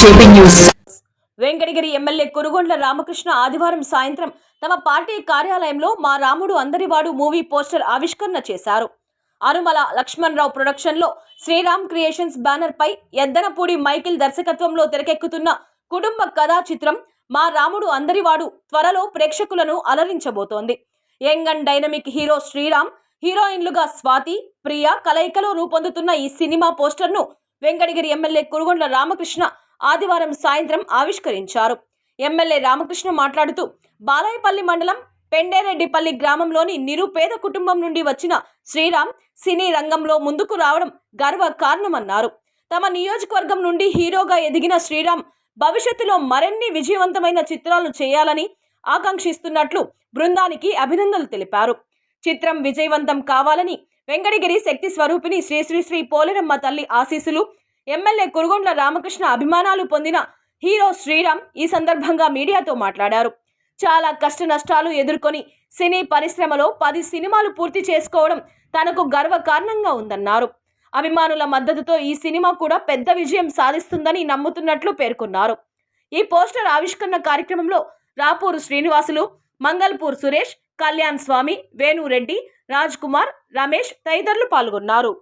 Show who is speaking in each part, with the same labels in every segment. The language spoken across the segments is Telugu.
Speaker 1: JP news.
Speaker 2: Venkatagiri MLA Kurugondla Ramakrishna ఆదివారం సాయంత్రం తమ పార్టీ కార్యాలయంలో మా రాముడు అందరివాడు మూవీ పోస్టర్ ఆవిష్కరణ చేశారు. అనుమల లక్ష్మణరావు ప్రొడక్షన్లో శ్రీరామ్ క్రియేషన్స్ బ్యానర్ పై ఎద్దనపూడి మైకిల్ దర్శకత్వంలో తెరకెక్కుతున్న కుటుంబ కథా చిత్రం మా రాముడు అందరివాడు త్వరలో ప్రేక్షకులను అలరించబోతోంది. Young and dynamic hero Sriram హీరోయిన్లుగా స్వాతి ప్రియ కలయికలో రూపొందుతున్న ఈ సినిమా పోస్టర్ను వెంకటగిరి ఎమ్మెల్యే కురుగొండ్ల రామకృష్ణ ఆదివారం సాయంత్రం ఆవిష్కరించారు. ఎమ్మెల్యే రామకృష్ణ మాట్లాడుతూ బాలాయపల్లి మండలం పెండేరెడ్డిపల్లి గ్రామంలోని నిరుపేద కుటుంబం నుండి వచ్చిన శ్రీరామ్ సినీ రంగంలో ముందుకు రావడం గర్వ కారణమన్నారు. తమ నియోజకవర్గం నుండి హీరోగా ఎదిగిన శ్రీరామ్ భవిష్యత్తులో మరిన్ని విజయవంతమైన చిత్రాలు చేయాలని ఆకాంక్షిస్తున్నట్లు బృందానికి అభినందనలు తెలిపారు. చిత్రం విజయవంతం కావాలని వెంకటగిరి శక్తి స్వరూపిణి శ్రీ శ్రీ శ్రీ పోలేరమ్మ తల్లి ఆశీస్సులు ఎమ్మెల్యే కురుగొండ్ల రామకృష్ణ అభిమానాలు పొందిన హీరో శ్రీరామ్ ఈ సందర్భంగా మీడియాతో మాట్లాడారు. చాలా కష్ట నష్టాలు ఎదుర్కొని సినీ పరిశ్రమలో పది సినిమాలు పూర్తి చేసుకోవడం తనకు గర్వ కారణంగా ఉందన్నారు. అభిమానుల మద్దతుతో ఈ సినిమా కూడా పెద్ద విజయం సాధిస్తుందని నమ్ముతున్నట్లు పేర్కొన్నారు. ఈ పోస్టర్ ఆవిష్కరణ కార్యక్రమంలో రాపూరు శ్రీనివాసులు మంగల్పూర్ సురేష్ కళ్యాణ్ స్వామి వేణురెడ్డి రాజ్ కుమార్ రమేష్ తదితరులు పాల్గొన్నారు.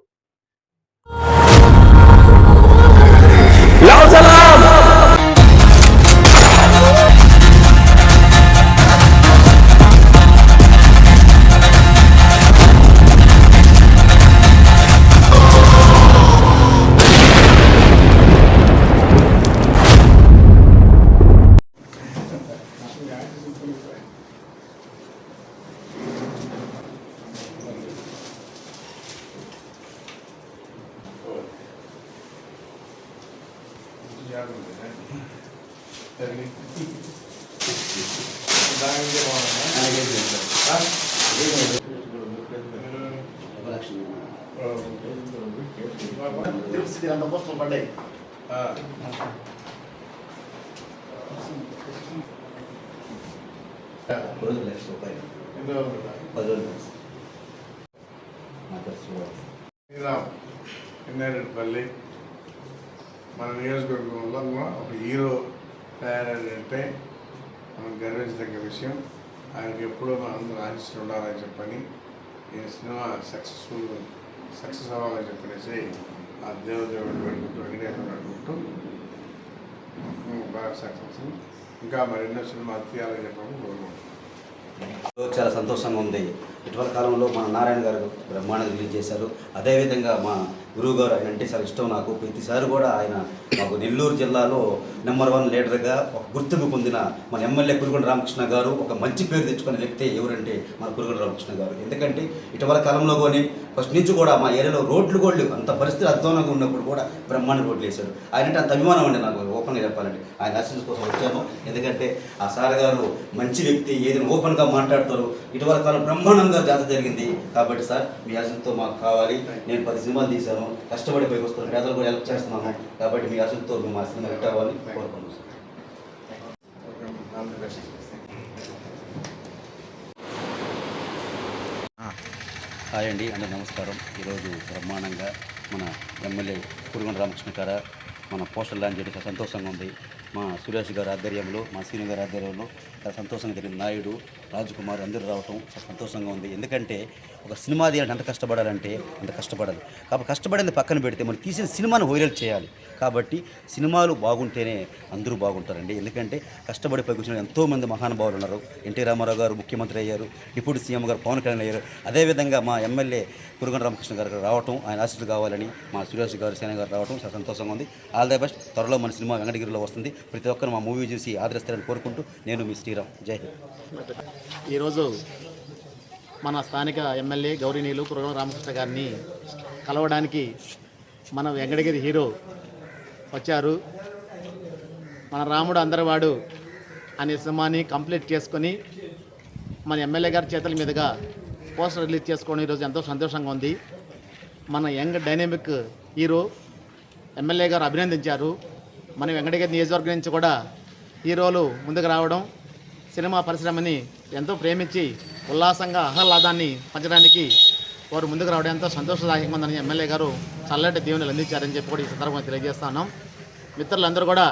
Speaker 3: పడ్డాయి
Speaker 4: రోజు లక్ష రూపాయలు పది రోజులు
Speaker 5: మన నియోజకవర్గంలో ఒక హీరో తయారయ్యాడంటే మనం గర్వించదగ్గ విషయం. ఆయనకి ఎప్పుడూ మనం అందరూ ఆశిస్తూ ఉండాలని చెప్పని ఈ సినిమా సక్సెస్ఫుల్ సక్సెస్ అవ్వాలని చెప్పేసి ఆ దేవదేవుడు పెట్టుకుంటూ వెంకటేశ్వరుడు అనుకుంటూ బాగా సక్సెస్ ఇంకా మరెన్నో సినిమా తీయాలని చెప్పని కోరుకుంటున్నాం.
Speaker 4: చాలా సంతోషంగా ఉంది. ఇటీవల కాలంలో మన నారాయణ గారు బ్రహ్మాండంగా రిలీజ్ చేశారు. అదేవిధంగా మా గురువు గారు ఆయన అంటే చాలా ఇష్టం నాకు. ప్రతిసారి కూడా ఆయన మాకు నెల్లూరు జిల్లాలో నెంబర్ వన్ లీడర్గా ఒక గుర్తింపు పొందిన మన ఎమ్మెల్యే కురుగొండ రామకృష్ణ గారు ఒక మంచి పేరు తెచ్చుకుని వ్యక్తి ఎవరంటే మన కురుగొండ రామకృష్ణ గారు. ఎందుకంటే ఇటీవల కాలంలో కానీ ఫస్ట్ నుంచి కూడా మా ఏరియాలో రోడ్లు కూడా లేవు. అంత పరిస్థితి అధ్వానంగా ఉన్నప్పుడు కూడా బ్రహ్మాండ రోడ్లు వేశాడు ఆయన అంటే అంత అభిమానం అండి నాకు ఓపెన్గా చెప్పాలంటే. ఆయన దర్శనం కోసం వచ్చాను. ఎందుకంటే ఆ సార్ గారు మంచి వ్యక్తి ఏదైనా ఓపెన్గా మాట్లాడతారు. ఇటీవల కాలం బ్రహ్మాండంగా జాత జరిగింది. కాబట్టి సార్ మీ ఆశతో మాకు కావాలి. నేను పది సినిమాలు తీశాను. కష్టపడి పైకి వస్తున్నాం పేదలు కూడా హెల్ప్ చేస్తున్నాము. కాబట్టి మీ అసలుతో మేము మా సినిమా హిట్ అవ్వాలని కోరుకుంటున్నాం సార్ హాయ్ అండి అందరూ నమస్కారం. ఈరోజు బ్రహ్మాండంగా మన ఎమ్మెల్యే కురుగొండ రామకృష్ణ గారు మన పోస్టర్ లాంచ్ చేయడం సంతోషంగా ఉంది. మా సురేష్ గారి ఆధ్వర్యంలో మా సీని గారి ఆధ్వర్యంలో చాలా సంతోషంగా జరిగింది. నాయుడు రాజ్ కుమార్ అందరూ రావటం చాలా సంతోషంగా ఉంది. ఎందుకంటే ఒక సినిమా తీయాలంటే ఎంత కష్టపడాలంటే అంత కష్టపడాలి. కాబట్టి కష్టపడింది పక్కన పెడితే మనం తీసిన సినిమాను వైరల్ చేయాలి. కాబట్టి సినిమాలు బాగుంటేనే అందరూ బాగుంటారండి. ఎందుకంటే కష్టపడి పైకి వచ్చిన ఎంతోమంది మహానుభావులు ఉన్నారు. ఎన్టీ రామారావు గారు ముఖ్యమంత్రి అయ్యారు. డిప్యూటీ సీఎం గారు పవన్ కళ్యాణ్ అయ్యారు. అదేవిధంగా మా ఎమ్మెల్యే కురుగండ రామకృష్ణ గారు రావటం ఆయన ఆశీస్సులు కావాలని మా సురేష్ గారు సేన గారు రావటం చాలా సంతోషంగా ఉంది. All the best. త్వరలో మన సినిమా వెంకటగిరిలో వస్తుంది. ప్రతి ఒక్కరు మా మూవీ చూసి ఆదరిస్తారని కోరుకుంటూ నేను మీ శ్రీరామ్. జై హింద్.
Speaker 3: ఈరోజు మన స్థానిక ఎమ్మెల్యే గౌరీనీయులు కురగం రామకృష్ణ గారిని కలవడానికి మన వెంకటగిరి హీరో వచ్చారు. మన రాముడు అందరివాడు అనే సినిమాని కంప్లీట్ చేసుకొని మన ఎమ్మెల్యే గారి చేతుల మీదుగా పోస్టర్ రిలీజ్ చేసుకోవడం ఈరోజు ఎంతో సంతోషంగా ఉంది. మన యంగ్ డైనమిక్ హీరో ఎమ్మెల్యే గారు అభినందించారు. మన వెంకటగిరి నియోజకవర్గం నుంచి కూడా హీరోలు ముందుకు రావడం సినిమా పరిశ్రమని ఎంతో ప్రేమించి ఉల్లాసంగా ఆహ్లాదాన్ని పంచడానికి వారు ముందుకు రావడం ఎంతో సంతోషదాయకంగా ఉందని ఎమ్మెల్యే గారు చల్లటి దీవెనలు అందించారని చెప్పి కూడా ఈ సందర్భంగా తెలియజేస్తున్నాం మిత్రులందరూ కూడా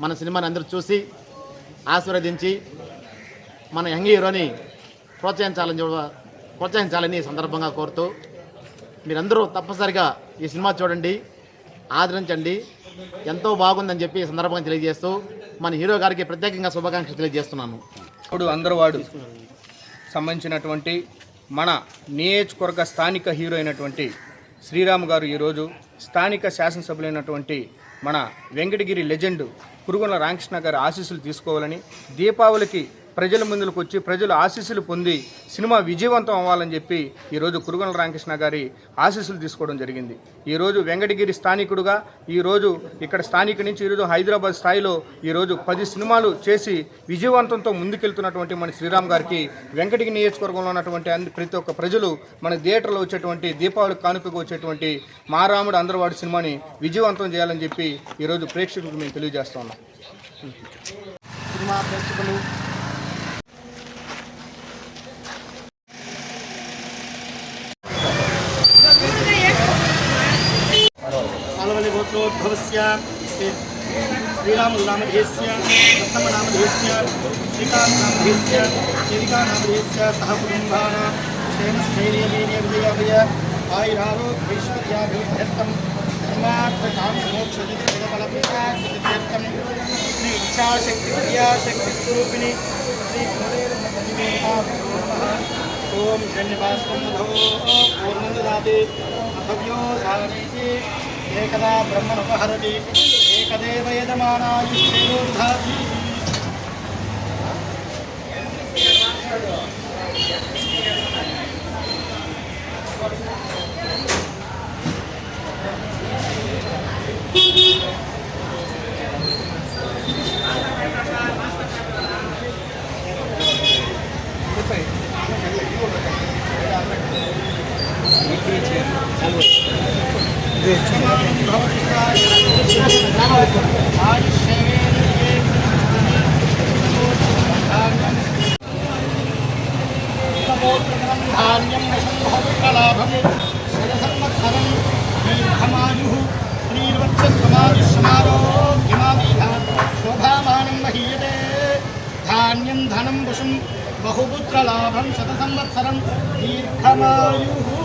Speaker 3: మన సినిమాని అందరూ చూసి ఆశీర్వదించి మన యంగ్ హీరోని ప్రోత్సహించాలని చూడ ప్రోత్సహించాలని సందర్భంగా కోరుతూ మీరందరూ తప్పనిసరిగా ఈ సినిమా చూడండి ఆదరించండి. ఎంతో బాగుందని చెప్పి ఈ సందర్భంగా తెలియజేస్తూ మన హీరో గారికి ప్రత్యేకంగా శుభాకాంక్షలు తెలియజేస్తున్నాను.
Speaker 1: ఇప్పుడు అందరవాడు సంబంధించినటువంటి మన నియోజకవర్గ స్థానిక హీరో అయినటువంటి శ్రీరామ్ గారు ఈరోజు స్థానిక శాసనసభ్యులైనటువంటి మన వెంకటగిరి లెజెండ్ కురుగుల రామకృష్ణ గారి ఆశీస్సులు తీసుకోవాలని దీపావళికి ప్రజల ముందుకు వచ్చి ప్రజలు ఆశీస్సులు పొంది సినిమా విజయవంతం అవ్వాలని చెప్పి ఈరోజు కురుగల రామకృష్ణ గారి ఆశీస్సులు తీసుకోవడం జరిగింది. ఈరోజు వెంకటగిరి స్థానికుడుగా ఈరోజు ఇక్కడ స్థానిక నుంచి ఈరోజు హైదరాబాద్ స్థాయిలో ఈరోజు పది సినిమాలు చేసి విజయవంతంతో ముందుకెళ్తున్నటువంటి మన శ్రీరామ్ గారికి వెంకటగిరి నియోజకవర్గంలో ఉన్నటువంటి అన్ని ప్రతి ఒక్క ప్రజలు మన థియేటర్లో వచ్చేటువంటి దీపావళి కానుకగా వచ్చేటువంటి మా రాముడు సినిమాని విజయవంతం చేయాలని చెప్పి ఈరోజు ప్రేక్షకులకు మేము తెలియజేస్తా ఉన్నాం.
Speaker 3: సినిమా ప్రేక్షకులు
Speaker 6: श्रीरामगुणामधेस्य रत्नमनामधेस्य श्रीकान्तनामधेस्य चेरिकानामधेस्य सह कुटुम्बानां क्षेम स्थैर्यवीर्य विजयाभय आयुरारोग्यैश्वर्याभिवृद्ध्यर्थं धर्मार्थकाम्यमोक्षजितफलप्रार्थम श्री इच्छाशक्ति क्रियाशक्तिस्वरूपिणि श्रीकुलेर्मः धन्यवाद पूर्णं ददाति अथव्यो साधयति ఏకదా బ్రహ్మనుపహరతి ఏకదేవ యజమానాయుష్ధాతి Thank you. కలాభం శరసంవత్సరం దీర్ఘమాయు శ్రీర్వత్సమాయుష్మారోగ్యమాదీహ శోభామానం మహీయతే ధాన్యం ధనం వశం బహుపుత్రలాభం శతసంవత్సరం దీర్ఘమాయు